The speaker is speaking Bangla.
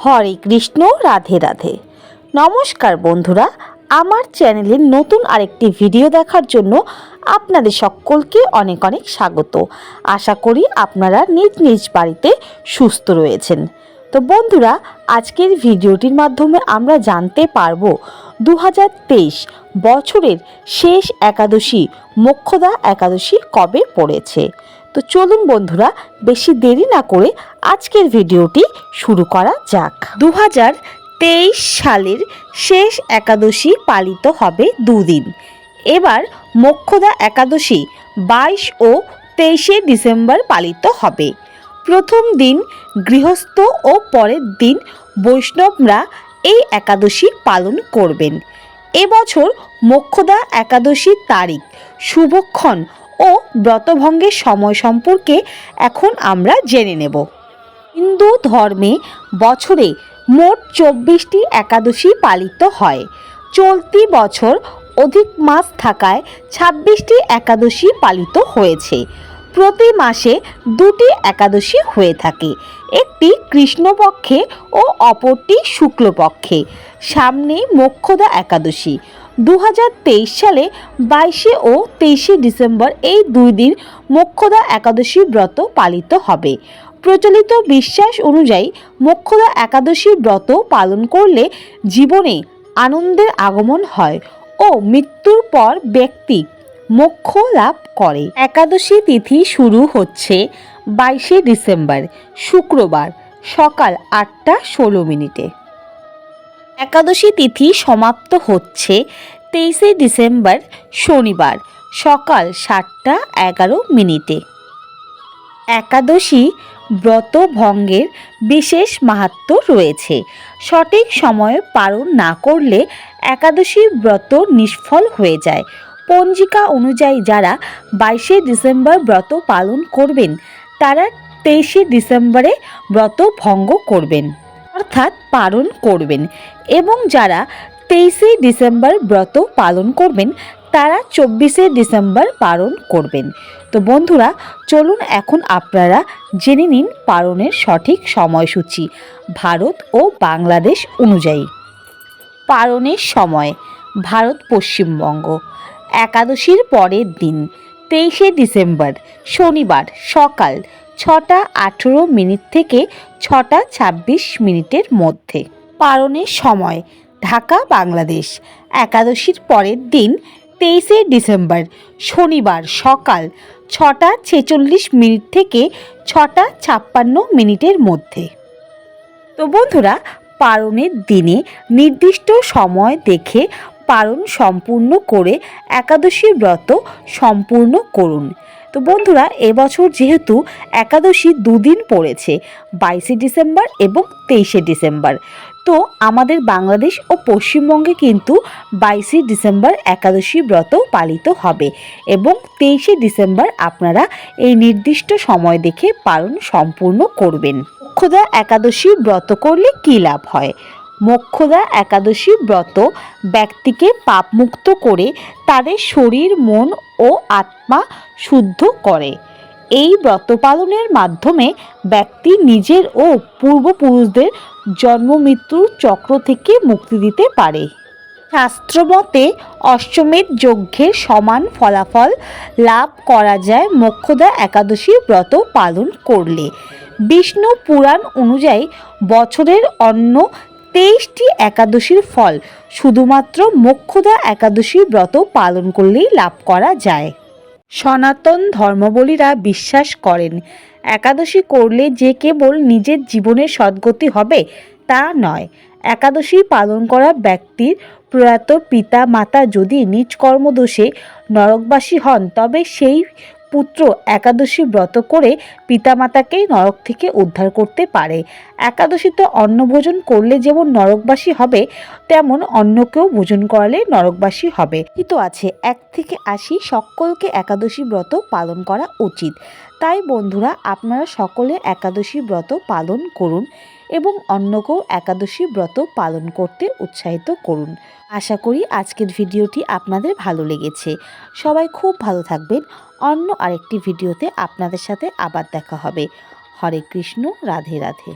হরে কৃষ্ণ, রাধে রাধে। নমস্কার বন্ধুরা, আমার চ্যানেলের নতুন আরেকটি ভিডিও দেখার জন্য আপনাদের সকলকে অনেক অনেক স্বাগত। আশা করি আপনারা নিজ নিজ বাড়িতে সুস্থ রয়েছেন। তো বন্ধুরা, আজকের ভিডিওটির মাধ্যমে আমরা জানতে পারব দু বছরের শেষ একাদশী, মোক্ষদা একাদশী কবে পড়েছে? তো চলুন বন্ধুরা, বেশি দেরি না করে আজকের ভিডিওটি শুরু করা যাক। দু তেইশ সালের শেষ একাদশী পালিত হবে দুদিন। এবার মোক্ষদা একাদশী বাইশ ও তেইশে ডিসেম্বর পালিত হবে। প্রথম দিন গৃহস্থ ও পরের দিন বৈষ্ণবরা এই একাদশী পালন করবেন। এবছর মোক্ষদা একাদশীর তারিখ শুভক্ষণ ও ব্রতভঙ্গের সময় সম্পর্কে এখন আমরা জেনে নেব। হিন্দু ধর্মে বছরে মোট চব্বিশটি একাদশী পালিত হয়। চলতি বছর অধিক মাস থাকায় ছাব্বিশটি একাদশী পালিত হয়েছে। প্রতি মাসে দুটি একাদশী হয়ে থাকে। একটি কৃষ্ণপক্ষে ও অপরটি শুক্লপক্ষে। সামনে মোক্ষদা একাদশী। দু হাজার তেইশ সালে বাইশে ও তেইশে ডিসেম্বর এই দুই দিন মোক্ষদা একাদশী ব্রত পালিত হবে। প্রচলিত বিশ্বাস অনুযায়ী মোক্ষদা একাদশী ব্রত পালন করলে জীবনে আনন্দের আগমন হয় ও মৃত্যুর পর ব্যক্তি মোক্ষ লাভ করে। একাদশী তিথি শুরু হচ্ছে বাইশে ডিসেম্বর, শুক্রবার, সকাল আটটা ষোলো মিনিটে। একাদশী তিথি সমাপ্ত হচ্ছে তেইশে ডিসেম্বর শনিবার সকাল সাতটা এগারো মিনিটে। একাদশী ব্রত ভঙ্গের বিশেষ মাহাত্ম্য রয়েছে। সঠিক সময়ে পালন না করলে একাদশী ব্রত নিষ্ফল হয়ে যায়। পঞ্জিকা অনুযায়ী যারা বাইশে ডিসেম্বর ব্রত পালন করবেন, তারা তেইশে ডিসেম্বরে ব্রত ভঙ্গ করবেন। অর্থাৎ পালন করবেন। এবং যারা তেইশে ডিসেম্বর ব্রত পালন করবেন, তারা চব্বিশে ডিসেম্বর পালন করবেন। তো বন্ধুরা, চলুন এখন আপনারা জেনে নিন পালনের সঠিক সময়সূচি ভারত ও বাংলাদেশ অনুযায়ী। পালনের সময়, ভারত পশ্চিমবঙ্গ, একাদশীর পরের দিন, তেইশে ডিসেম্বর, শনিবার সকাল ছটা আঠেরো মিনিট থেকে ছটা ছাব্বিশ মিনিটের মধ্যে। পালনের সময়, ঢাকা, বাংলাদেশ। একাদশীর পরের দিন, তেইশে ডিসেম্বর, শনিবার সকাল ছটা ছেচল্লিশ মিনিট থেকে ছটা ছাপ্পান্ন মিনিটের মধ্যে। তো বন্ধুরা, পালনের দিনে নির্দিষ্ট সময় দেখে পালন সম্পূর্ণ করে একাদশী ব্রত সম্পূর্ণ করুন। তো বন্ধুরা, এবছর যেহেতু একাদশী দুদিন পড়েছে, বাইশে ডিসেম্বর এবং তেইশে ডিসেম্বর। তো আমাদের বাংলাদেশ ও পশ্চিমবঙ্গে কিন্তু বাইশে ডিসেম্বর একাদশী ব্রত পালিত হবে এবং তেইশে ডিসেম্বর আপনারা এই নির্দিষ্ট সময় দেখে পালন সম্পূর্ণ করবেন। মোক্ষদা একাদশী ব্রত করলে কী লাভ হয়? মোক্ষদা একাদশী ব্রত ব্যক্তিকে পাপমুক্ত করে তাদের শরীর, মন ও আত্মা শুদ্ধ করে। এই ব্রত পালনের মাধ্যমে ব্যক্তি নিজের ও পূর্বপুরুষদের জন্ম মৃত্যুর চক্র থেকে মুক্তি দিতে পারে। শাস্ত্রমতে অষ্টমের যজ্ঞের সমান ফলাফল লাভ করা যায় মোক্ষদা একাদশী ব্রত পালন করলে। বিষ্ণু পুরাণ অনুযায়ী বছরের অন্য তেইশটি একাদশীর ফল, শুধুমাত্র মোক্ষদা একাদশী ব্রত পালন করলেই লাভ করা যায়। সনাতন ধর্মাবলীরা বিশ্বাস করেন, একাদশী করলে যে কেবল নিজের জীবনের সদ্গতি হবে তা নয়, একাদশী পালন করা ব্যক্তির প্রয়াত পিতা মাতা যদি নিজ কর্মদোষে নরকবাসী হন, তবে সেই পুত্র একাদশী ব্রত করে পিতামাতাকে নরক থেকে উদ্ধার করতে পারে। একাদশীতে অন্ন ভোজন করলে যেমন নরকবাসী হবে, তেমন অন্নকেও ভোজন করালে নরকবাসী হবে। কিন্তু আছে, এক থেকে আশি সকলকে একাদশী ব্রত পালন করা উচিত। তাই বন্ধুরা, আপনারা সকলে একাদশী ব্রত পালন করুন। এবং অন্যকেও একাদশী ব্রত পালন করতে উৎসাহিত করুন। আশা করি আজকের ভিডিওটি আপনাদের ভালো লেগেছে। সবাই খুব ভালো থাকবেন। অন্য আরেকটি ভিডিওতে আপনাদের সাথে আবার দেখা হবে। হরে কৃষ্ণ, রাধে রাধে।